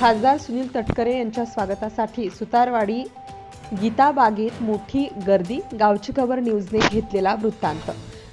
खासदार सुनील तटकरे यांच्या स्वागतासाठी सुतारवाडी गीता बागेत मोठी गर्दी गावची खबर न्यूजने घेतलेला वृत्तांत.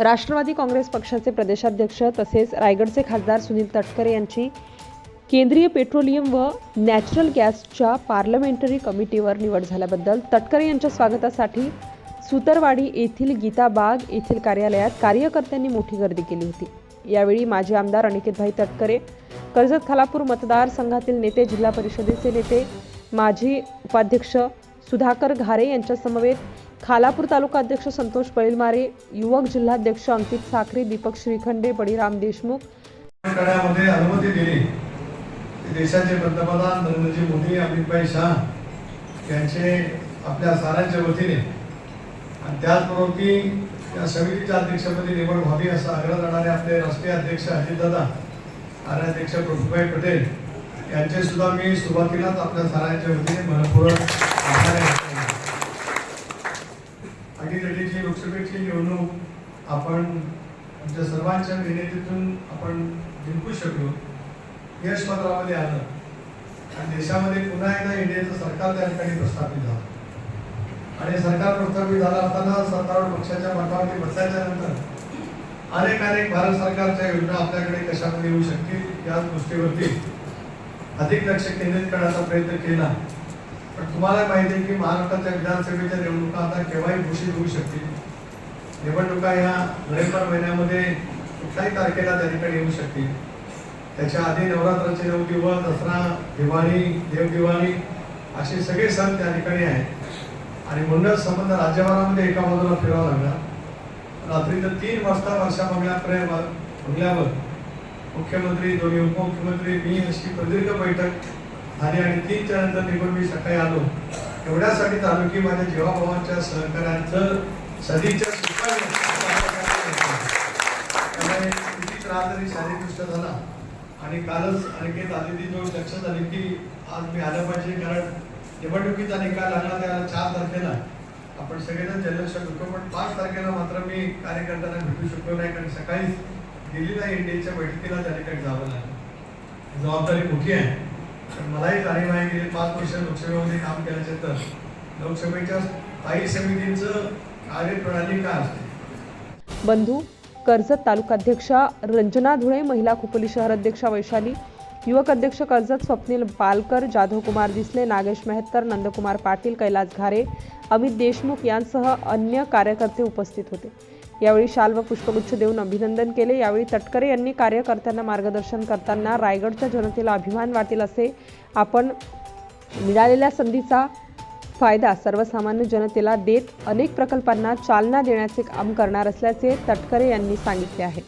राष्ट्रवादी काँग्रेस पक्षाचे प्रदेशाध्यक्ष तसेच रायगडचे खासदार सुनील तटकरे यांची केंद्रीय पेट्रोलियम व नॅचरल गॅसच्या पार्लमेंटरी कमिटीवर निवड झाल्याबद्दल तटकरे यांच्या स्वागतासाठी सुतरवाडी येथील गीता बाग येथील कार्यालयात कार्यकर्त्यांनी मोठी गर्दी केली होती. यावेळी माजी आमदार अनिकेतभाई तटकरे कर्जत खालापूर मतदारसंघातील नेते जिल्हा परिषदेचे नेते माजी उपाध्यक्ष सुधाकर घारे यांच्यासमवेत खालापूर तालुका अध्यक्ष संतोष पैलमारे युवक जिल्हाध्यक्ष अंकित साखरे दीपक श्रीखंडे बळीराम देशमुख अनुमती दिली. देशाचे पंतप्रधान नरेंद्रजी मोदी अमितभाई शाह यांचे आपल्या साऱ्यांच्या वतीने. आणि त्याचबरोबर की या समितीच्या अध्यक्षपदी निवड व्हावी असा आग्रह जाणारे आपले राष्ट्रीय अध्यक्ष अजितदादा कार्याध्यक्ष प्रभूभाई पटेल यांचे सुद्धा मी सुरुवातीलाच आपल्या साऱ्यांच्या वतीने मनपूर्वक आभार लोकसभेची निवडणूक आपण आमच्या सर्वांच्या मेहनतीतून आपण जिंकू शकलो. यश पत्रामध्ये आलं. आणि देशामध्ये पुन्हा एकदा इंडियाचं सरकार त्या ठिकाणी प्रस्थापित झालं. आणि सरकार प्रस्थापित झालं असताना सत्तारूढ पक्षाच्या मतावरती बसल्याच्या नंतर अनेक अनेक भारत सरकारच्या योजना आपल्याकडे कशामध्ये येऊ शकतील या गोष्टीवरती अधिक लक्ष केंद्रित करण्याचा प्रयत्न केला. पण तुम्हाला माहिती आहे की महाराष्ट्राच्या विधानसभेच्या निवडणुका आता केव्हाही घोषित होऊ शकतील. निवडणुका ह्या नोव्हेंबर महिन्यामध्ये कुठल्याही तारखेला त्या ठिकाणी येऊ शकतील. त्याच्या आधी नवरात्राचे नऊ दिवस दसरा दिवाळी देवदिवाळी असे सगळे सण त्या ठिकाणी आहेत. आणि म्हणूनच संबंध राज्यभरामध्ये एका बाजूला फिरावा लागला. रात्रीचं तीन वाजता वर्षा बंगल्यापर्यंत बंगल्यावर मुख्यमंत्री दोन्ही उपमुख्यमंत्री मी अशी प्रदीर्घ बैठक झाली आणि तीनच्या नंतर निघून मी सकाळी आलो. एवढ्यासाठी आलो की माझ्या जीवाभावांच्या सहकार्यांचं सदीच्या त्यामुळे किती त्रास जरी शारीरिक झाला. आणि कालच आणखी आलेली जो लक्षात आली की आज मी आलं पाहिजे कारण निवडणुकीचा निकाल लागला त्याला चार तारखेला. आपण सगळेजण जल्लोष होतो पण पाच तारखेला मात्र मी कार्यकर्त्यांना भेटू शकलो नाही कारण सकाळीच दिल्लीला एनडीएच्या बैठकीला त्या ठिकाणी जावं लागलं. जबाबदारी मोठी आहे. पण मलाही जाणीव आहे गेले पाच वर्ष लोकसभेमध्ये काम केल्याचे तर लोकसभेच्या स्थायी समितीचं कार्यप्रणाली काय असते? बंधू कर्जत तालुकाध्यक्षा रंजना धुळे महिला खोपोली शहर अध्यक्षा वैशाली युवक अध्यक्ष कर्जत स्वप्नील पालकर जाधव कुमार दिसले नागेश मेहत्तर नंदकुमार पाटील कैलास घारे अमित देशमुख यांसह अन्य कार्यकर्ते उपस्थित होते. यावेळी शाल व पुष्पगुच्छ देऊन अभिनंदन केले. यावेळी तटकरे यांनी कार्यकर्त्यांना मार्गदर्शन करताना रायगडच्या जनतेला अभिमान वाटेल असे आपण मिळालेल्या संधीचा फायदा सर्वसामान्य जनतेला देत अनेक प्रकल्पांना चालना देण्याचे काम करणार असल्याचे तटकरे यांनी सांगितले आहे.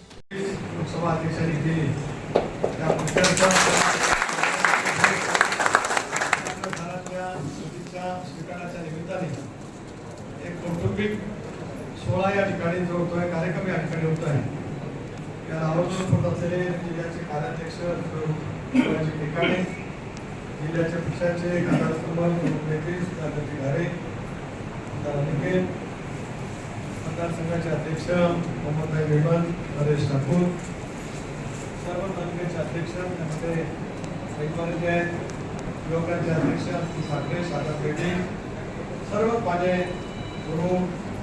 सोळा या ठिकाणी जो होतोय कार्यक्रम या ठिकाणी होत आहे या आवर्जून होत असलेले जिल्ह्याचे कार्याध्यक्ष ठिकाणे जिल्ह्याच्या पक्षाचे खासदार नेते सुधाकरजी घारे आमदार मतदारसंघाचे अध्यक्ष मोहम्मदभाई बेगम नरेश ठाकूर सर्व तालुक्याचे अध्यक्ष त्यामध्ये सैमारे आहेत युवकांचे अध्यक्ष अब्दुल साखरे सागर पेटे सर्व माझे गुरु